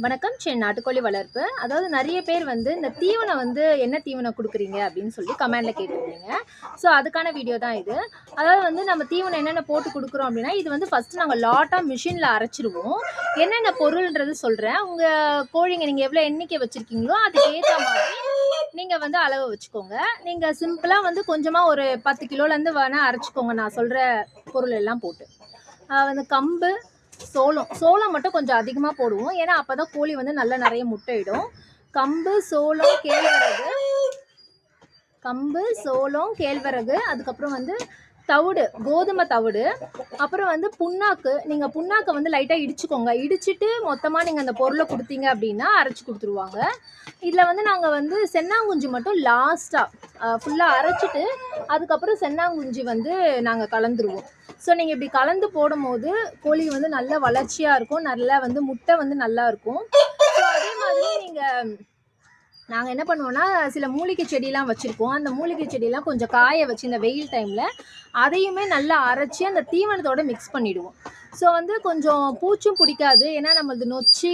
வணக்கம் சரி நாட்டுக்கோழி வளர்ப்பு. அதாவது நிறைய பேர் வந்து இந்த தீவனம் வந்து என்ன தீவனம் கொடுக்குறீங்க அப்படின்னு சொல்லி கமெண்டில் கேட்டிருந்தீங்க. ஸோ அதுக்கான வீடியோ தான் இது. அதாவது வந்து நம்ம தீவனம் என்னென்ன போட்டு கொடுக்குறோம் அப்படின்னா இது வந்து ஃபஸ்ட்டு நாங்கள் லாட்டாக மிஷினில் அரைச்சிருவோம். என்னென்ன பொருள்ன்றது சொல்கிறேன் உங்கள் கோழிங்க நீங்கள் எவ்வளோ எண்ணிக்கை வச்சுருக்கீங்களோ அதுக்கேற்ற மாதிரி நீங்கள் வந்து அளவு வச்சுக்கோங்க. நீங்கள் சிம்பிளாக வந்து கொஞ்சமாக ஒரு பத்து கிலோலேருந்து வேணால் அரைச்சிக்கோங்க. நான் சொல்கிற பொருள் எல்லாம் போட்டு. வந்து கம்பு சோளம் சோளம் மட்டும் கொஞ்சம் அதிகமாக போடுவோம். ஏன்னா அப்போ தான் கோழி வந்து நல்லா நிறைய முட்டையிடும். கம்பு சோளம் கேழ்வரகு. கம்பு சோளம் கேழ்வரகு அதுக்கப்புறம் வந்து தவிடு கோதுமை தவிடு. அப்புறம் வந்து புண்ணாக்கு. நீங்கள் புண்ணாக்கை வந்து லைட்டாக இடிச்சுக்கோங்க. இடிச்சிட்டு மொத்தமாக நீங்கள் அந்த பொருளை கொடுத்தீங்க அப்படின்னா அரைச்சி கொடுத்துருவாங்க. இதில் வந்து நாங்கள் வந்து சென்னாங்குஞ்சு மட்டும் லாஸ்ட்டாக ஃபுல்லாக அரைச்சிட்டு அதுக்கப்புறம் சென்னாங்குஞ்சி வந்து நாங்கள் கலந்துருவோம். ஸோ நீங்கள் இப்படி கலந்து போடும்போது கோழி வந்து நல்ல வளர்ச்சியாக இருக்கும். நல்லா வந்து முட்டை வந்து நல்லா இருக்கும். ஸோ அதே மாதிரி நீங்கள் நாங்கள் என்ன பண்ணுவோம்னா சில மூலிகை செடியெலாம் வச்சுருக்கோம். அந்த மூலிகை செடியெலாம் கொஞ்சம் காய வச்சு இந்த வெயில் டைமில் அதையுமே நல்லா அரைச்சி அந்த தீவனத்தோட மிக்ஸ் பண்ணிவிடுவோம் ஸோ வந்து கொஞ்சம் பூச்சும் பிடிக்காது. ஏன்னா நம்மளது நொச்சி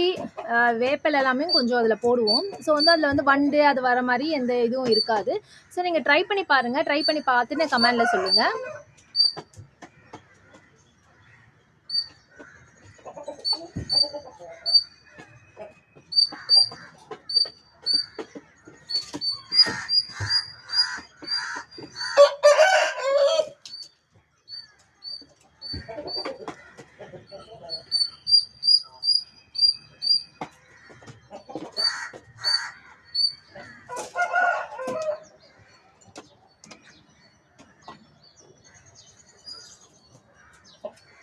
வேப்பல் எல்லாமே கொஞ்சம் அதில் போடுவோம். ஸோ வந்து அதில் வந்து வண்டு அது வர மாதிரி எந்த இதுவும் இருக்காது. ஸோ நீங்கள் ட்ரை பண்ணி பாருங்கள் ட்ரை பண்ணி பார்த்துட்டு கமெண்டில் சொல்லுங்கள்